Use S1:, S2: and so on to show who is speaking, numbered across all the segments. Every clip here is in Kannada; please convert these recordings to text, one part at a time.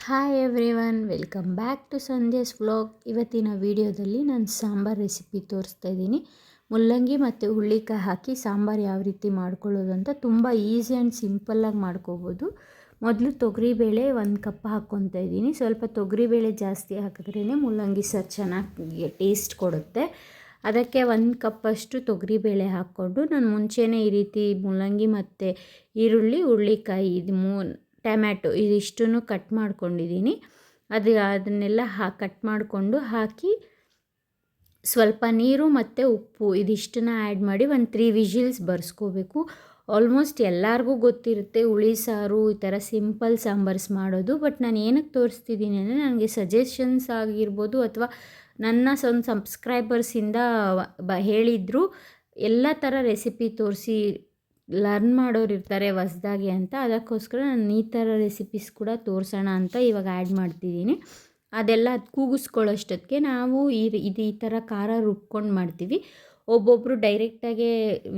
S1: Hi everyone welcome back to Sandhya's vlog ಇವತ್ತಿನ ವಿಡಿಯೋದಲ್ಲಿ ನಾನು ಸಾಂಬಾರ್ ರೆಸಿಪಿ ತೋರಿಸ್ತಾ ಇದ್ದೀನಿ. ಮುಲ್ಲಂಗಿ ಮತ್ತು ಹುಳ್ಳಿಕಾಯಿ ಹಾಕಿ ಸಾಂಬಾರು ಯಾವ ರೀತಿ ಮಾಡ್ಕೊಳ್ಳೋದು ಅಂತ ತುಂಬ ಈಸಿ ಆ್ಯಂಡ್ ಸಿಂಪಲ್ಲಾಗಿ ಮಾಡ್ಕೋಬೋದು. ಮೊದಲು ತೊಗರಿಬೇಳೆ ಒಂದು ಕಪ್ ಹಾಕ್ಕೊತಾ ಇದ್ದೀನಿ. ಸ್ವಲ್ಪ ತೊಗರಿಬೇಳೆ ಜಾಸ್ತಿ ಹಾಕಿದ್ರೇ ಮುಲ್ಲಂಗಿ ಸರ್ ಚೆನ್ನಾಗಿ ಟೇಸ್ಟ್ ಕೊಡುತ್ತೆ. ಅದಕ್ಕೆ ಒಂದು ಕಪ್ಪಷ್ಟು ತೊಗರಿಬೇಳೆ ಹಾಕ್ಕೊಂಡು ನಾನು ಮುಂಚೆನೇ ಈ ರೀತಿ ಮುಲ್ಲಂಗಿ ಮತ್ತು ಈರುಳ್ಳಿ ಹುಳ್ಳಿಕಾಯಿ ಇದು ಮೂ ಟೊಮ್ಯಾಟೊ ಇದಿಷ್ಟನ್ನು ಕಟ್ ಮಾಡ್ಕೊಂಡಿದ್ದೀನಿ. ಅದು ಅದನ್ನೆಲ್ಲ ಹಾ, ಕಟ್ ಮಾಡಿಕೊಂಡು ಹಾಕಿ ಸ್ವಲ್ಪ ನೀರು ಮತ್ತು ಉಪ್ಪು ಇದಿಷ್ಟನ್ನ ಆ್ಯಡ್ ಮಾಡಿ ಒಂದು ತ್ರೀ ವಿಜಿಲ್ಸ್ ಬರ್ಸ್ಕೋಬೇಕು. ಆಲ್ಮೋಸ್ಟ್ ಎಲ್ಲರಿಗೂ ಗೊತ್ತಿರುತ್ತೆ ಹುಳಿ ಸಾರು ಈ ಥರ ಸಿಂಪಲ್ ಸಾಂಬಾರ್ಸ್ ಮಾಡೋದು. ಬಟ್ ನಾನು ಏನಕ್ಕೆ ತೋರಿಸ್ತಿದ್ದೀನಿ ಅಂದರೆ ನನಗೆ ಸಜೆಷನ್ಸ್ ಆಗಿರ್ಬೋದು ಅಥವಾ ನನ್ನ ಒಂದು ಸಬ್ಸ್ಕ್ರೈಬರ್ಸಿಂದ ಬ, ಹೇಳಿದರು ಎಲ್ಲ ಥರ ರೆಸಿಪಿ ತೋರಿಸಿ ಲರ್ನ್ ಮಾಡೋರು ಇರ್ತಾರೆ ಹೊಸ್ದಾಗಿ ಅಂತ. ಅದಕ್ಕೋಸ್ಕರ ನಾನು ಈ ಥರ ರೆಸಿಪೀಸ್ ಕೂಡ ತೋರಿಸೋಣ ಅಂತ ಇವಾಗ ಆ್ಯಡ್ ಮಾಡ್ತಿದ್ದೀನಿ. ಅದೆಲ್ಲ ಅದು ಕೂಗಿಸ್ಕೊಳ್ಳೋಷ್ಟೊತ್ತಿಗೆ ನಾವು ಈ ಇದು ಈ ಥರ ಖಾರ ರುಬ್ಕೊಂಡು ಮಾಡ್ತೀವಿ. ಒಬ್ಬೊಬ್ಬರು ಡೈರೆಕ್ಟಾಗೆ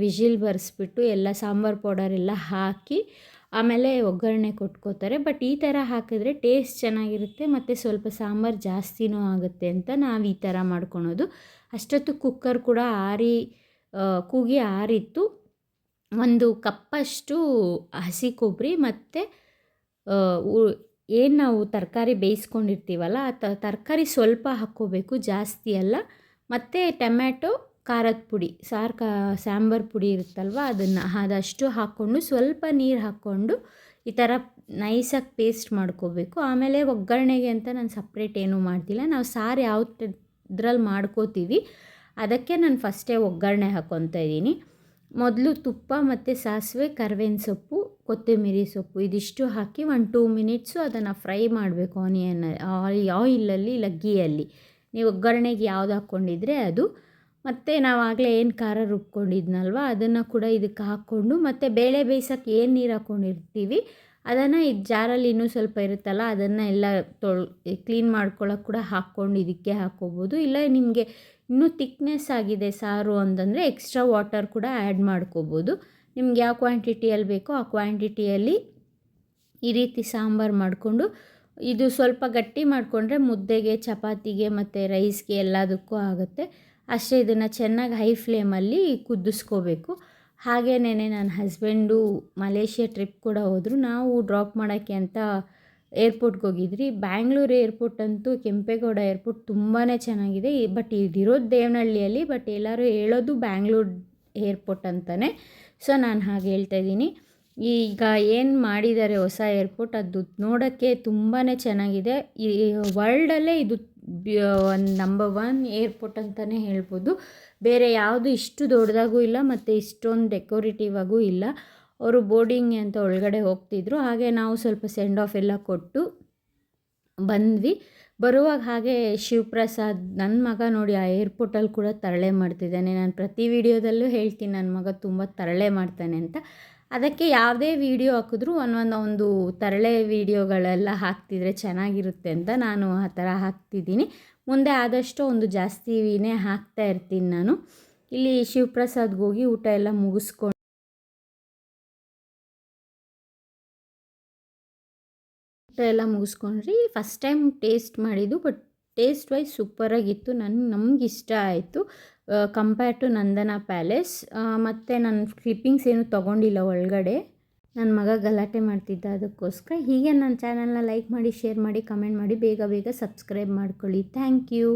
S1: ವಿಜಿಲ್ ಬರೆಸ್ಬಿಟ್ಟು ಎಲ್ಲ ಸಾಂಬಾರು ಪೌಡರ್ ಎಲ್ಲ ಹಾಕಿ ಆಮೇಲೆ ಒಗ್ಗರಣೆ ಕೊಟ್ಕೋತಾರೆ. ಬಟ್ ಈ ಥರ ಹಾಕಿದ್ರೆ ಟೇಸ್ಟ್ ಚೆನ್ನಾಗಿರುತ್ತೆ ಮತ್ತು ಸ್ವಲ್ಪ ಸಾಂಬಾರು ಜಾಸ್ತಿನೂ ಆಗುತ್ತೆ ಅಂತ ನಾವು ಈ ಥರ ಮಾಡ್ಕೊಳೋದು. ಅಷ್ಟೊತ್ತು ಕುಕ್ಕರ್ ಕೂಡ ಆರಿ ಕೂಗಿ ಆರಿತ್ತು. ಒಂದು ಕಪ್ಪಷ್ಟು ಹಸಿ ಕೊಬ್ಬರಿ ಮತ್ತು ಏನು ನಾವು ತರಕಾರಿ ಬೇಯಿಸ್ಕೊಂಡಿರ್ತೀವಲ್ಲ, ಆ ತರಕಾರಿ ಸ್ವಲ್ಪ ಹಾಕ್ಕೋಬೇಕು, ಜಾಸ್ತಿ ಅಲ್ಲ. ಮತ್ತು ಟೊಮ್ಯಾಟೊ, ಖಾರದ ಪುಡಿ, ಸಾರು ಕಾ, ಸಾಂಬಾರು ಪುಡಿ ಇರುತ್ತಲ್ವ, ಅದನ್ನು ಅದಷ್ಟು ಹಾಕ್ಕೊಂಡು ಸ್ವಲ್ಪ ನೀರು ಹಾಕ್ಕೊಂಡು ಈ ಥರ ನೈಸಾಗಿ ಪೇಸ್ಟ್ ಮಾಡ್ಕೋಬೇಕು. ಆಮೇಲೆ ಒಗ್ಗರಣೆಗೆ ಅಂತ ನಾನು ಸಪ್ರೇಟ್ ಏನೂ ಮಾಡ್ತಿಲ್ಲ ನಾವು ಸಾರು ಯಾವ ಇದ್ರಲ್ಲಿ ಮಾಡ್ಕೋತೀವಿ, ಅದಕ್ಕೆ ನಾನು ಫಸ್ಟೇ ಒಗ್ಗರಣೆ ಹಾಕ್ಕೊತಾ ಇದ್ದೀನಿ. ಮೊದಲು ತುಪ್ಪ ಮತ್ತು ಸಾಸಿವೆ ಕರ್ಬೇವಿನ ಸೊಪ್ಪು, ಕೊತ್ತಂಬರಿ ಸೊಪ್ಪು, ಇದಿಷ್ಟು ಹಾಕಿ ಒಂದು ಟೂ ಮಿನಿಟ್ಸು ಅದನ್ನು ಫ್ರೈ ಮಾಡಬೇಕು ಆನಿಯನ್ ಆಯಿಲಲ್ಲಿ ಇಲ್ಲ ಗೀಯಲ್ಲಿ ನೀವು ಒಗ್ಗರಣೆಗೆ ಯಾವ್ದು ಹಾಕ್ಕೊಂಡಿದ್ರೆ ಅದು. ಮತ್ತು ನಾವು ಆಗಲೇ ಏನು ಖಾರ ರುಬ್ಕೊಂಡಿದ್ನಲ್ವ, ಅದನ್ನು ಕೂಡ ಇದಕ್ಕೆ ಹಾಕ್ಕೊಂಡು ಮತ್ತು ಬೇಳೆ ಬೇಯಿಸೋಕ್ಕೆ ಏನು ನೀರು ಹಾಕ್ಕೊಂಡಿರ್ತೀವಿ ಅದನ್ನು ಈ ಜಾರಲ್ಲಿ ಇನ್ನೂ ಸ್ವಲ್ಪ ಇರುತ್ತಲ್ಲ, ಅದನ್ನು ಎಲ್ಲ ತೊಳ್ ಕ್ಲೀನ್ ಮಾಡ್ಕೊಳ್ಳೋಕೆ ಕೂಡ ಹಾಕ್ಕೊಂಡು ಇದಕ್ಕೆ ಹಾಕ್ಕೋಬೋದು ಇಲ್ಲ ನಿಮಗೆ ಇನ್ನೂ ತಿಕ್ನೆಸ್ ಆಗಿದೆ ಸಾರು ಅಂತಂದರೆ ಎಕ್ಸ್ಟ್ರಾ ವಾಟರ್ ಕೂಡ ಆ್ಯಡ್ ಮಾಡ್ಕೋಬೋದು. ನಿಮ್ಗೆ ಯಾವ ಕ್ವಾಂಟಿಟಿಯಲ್ಲಿ ಬೇಕೋ ಆ ಕ್ವಾಂಟಿಟಿಯಲ್ಲಿ ಈ ರೀತಿ ಸಾಂಬಾರು ಮಾಡಿಕೊಂಡು, ಇದು ಸ್ವಲ್ಪ ಗಟ್ಟಿ ಮಾಡಿಕೊಂಡ್ರೆ ಮುದ್ದೆಗೆ, ಚಪಾತಿಗೆ ಮತ್ತು ರೈಸ್ಗೆ ಎಲ್ಲದಕ್ಕೂ ಆಗುತ್ತೆ. ಅಷ್ಟೇ ಇದನ್ನು ಚೆನ್ನಾಗಿ ಹೈ ಫ್ಲೇಮಲ್ಲಿ ಕುದಿಸ್ಕೋಬೇಕು. ಹಾಗೇನೇ ನನ್ನ ಹಸ್ಬೆಂಡು ಮಲೇಷ್ಯಾ ಟ್ರಿಪ್ ಕೂಡ ಹೋದರು. ನಾವು ಡ್ರಾಪ್ ಮಾಡೋಕ್ಕೆ ಅಂತ ಏರ್ಪೋರ್ಟ್ಗೆ ಹೋಗಿದ್ರಿ. ಬ್ಯಾಂಗ್ಳೂರು ಏರ್ಪೋರ್ಟ್ ಅಂತೂ ಕೆಂಪೇಗೌಡ ಏರ್ಪೋರ್ಟ್ ತುಂಬಾ ಚೆನ್ನಾಗಿದೆ. ಬಟ್ ಇದಿರೋದು ದೇವನಹಳ್ಳಿಯಲ್ಲಿ, ಬಟ್ ಎಲ್ಲರೂ ಹೇಳೋದು ಬ್ಯಾಂಗ್ಳೂರ್ ಏರ್ಪೋರ್ಟ್ ಅಂತಲೇ ಸೊ, ನಾನು ಹಾಗೆ ಹೇಳ್ತಾ ಇದ್ದೀನಿ. ಈಗ ಏನು ಮಾಡಿದ್ದಾರೆ ಹೊಸ ಏರ್ಪೋರ್ಟ್, ಅದು ನೋಡೋಕ್ಕೆ ತುಂಬಾ ಚೆನ್ನಾಗಿದೆ. ಈ ವರ್ಲ್ಡಲ್ಲೇ ಇದು ಒಂದು ನಂಬರ್ ಒನ್ ಏರ್ಪೋರ್ಟ್ ಅಂತಲೇ ಹೇಳ್ಬೋದು. ಬೇರೆ ಯಾವುದು ಇಷ್ಟು ದೊಡ್ಡದಾಗೂ ಇಲ್ಲ ಮತ್ತು ಇಷ್ಟೊಂದು ಡೆಕೋರೇಟಿವ್ ಆಗೂ ಇಲ್ಲ. ಅವರು ಬೋರ್ಡಿಂಗ್ ಅಂತ ಒಳಗಡೆ ಹೋಗ್ತಿದ್ರು. ಹಾಗೆ ನಾವು ಸ್ವಲ್ಪ ಸೆಂಡ್ ಆಫ್ ಎಲ್ಲ ಕೊಟ್ಟು ಬಂದ್ವಿ. ಬರುವಾಗ ಹಾಗೆ ಶಿವಪ್ರಸಾದ್ ನನ್ನ ಮಗ ನೋಡಿ ಆ ಏರ್ಪೋರ್ಟಲ್ಲಿ ಕೂಡ ತರಳೆ ಮಾಡ್ತಿದ್ದಾನೆ. ನಾನು ಪ್ರತಿ ವಿಡಿಯೋದಲ್ಲೂ ಹೇಳ್ತೀನಿ ನನ್ನ ಮಗ ತುಂಬ ತರಳೆ ಮಾಡ್ತಾನೆ ಅಂತ. ಅದಕ್ಕೆ ಯಾವುದೇ ವೀಡಿಯೋ ಹಾಕಿದ್ರೂ ಒಂದೊಂದು ಒಂದು ತರಳೆ ವೀಡಿಯೋಗಳೆಲ್ಲ ಹಾಕ್ತಿದ್ರೆ ಚೆನ್ನಾಗಿರುತ್ತೆ ಅಂತ ನಾನು ಆ ಥರ ಹಾಕ್ತಿದ್ದೀನಿ. ಮುಂದೆ ಆದಷ್ಟು ಒಂದು ಜಾಸ್ತಿನೇ ಹಾಕ್ತಾ ಇರ್ತೀನಿ ನಾನು. ಇಲ್ಲಿ ಶಿವಪ್ರಸಾದ್ಗೆ ಹೋಗಿ ಊಟ ಎಲ್ಲ ಮುಗಿಸ್ಕೊಂಡು ಊಟ ಎಲ್ಲ ಮುಗಿಸ್ಕೊಂಡ್ರಿ. ಫಸ್ಟ್ ಟೈಮ್ ಟೇಸ್ಟ್ ಮಾಡಿದ್ದು ಬಟ್ ಟೇಸ್ಟ್ ವೈಸ್ ಸೂಪರಾಗಿತ್ತು. ನನಗೆ ನಮ್ಗೆ ಇಷ್ಟ ಆಯಿತು ಕಂಪೇರ್ ಟು ನಂದನ ಪ್ಯಾಲೇಸ್ ಮತ್ತು ನನ್ನ ಕ್ಲಿಪ್ಪಿಂಗ್ಸ್ ಏನು ತೊಗೊಂಡಿಲ್ಲ ಒಳಗಡೆ. ನನ್ನ ಮಗ ಗಲಾಟೆ ಮಾಡ್ತಿದ್ದ ಅದಕ್ಕೋಸ್ಕರ. ಹೀಗೆ ನನ್ನ ಚಾನಲ್ನ ಲೈಕ್ ಮಾಡಿ ಶೇರ್ ಮಾಡಿ ಕಮೆಂಟ್ ಮಾಡಿ, ಬೇಗ ಬೇಗ ಸಬ್ಸ್ಕ್ರೈಬ್ ಮಾಡ್ಕೊಳ್ಳಿ. Thank you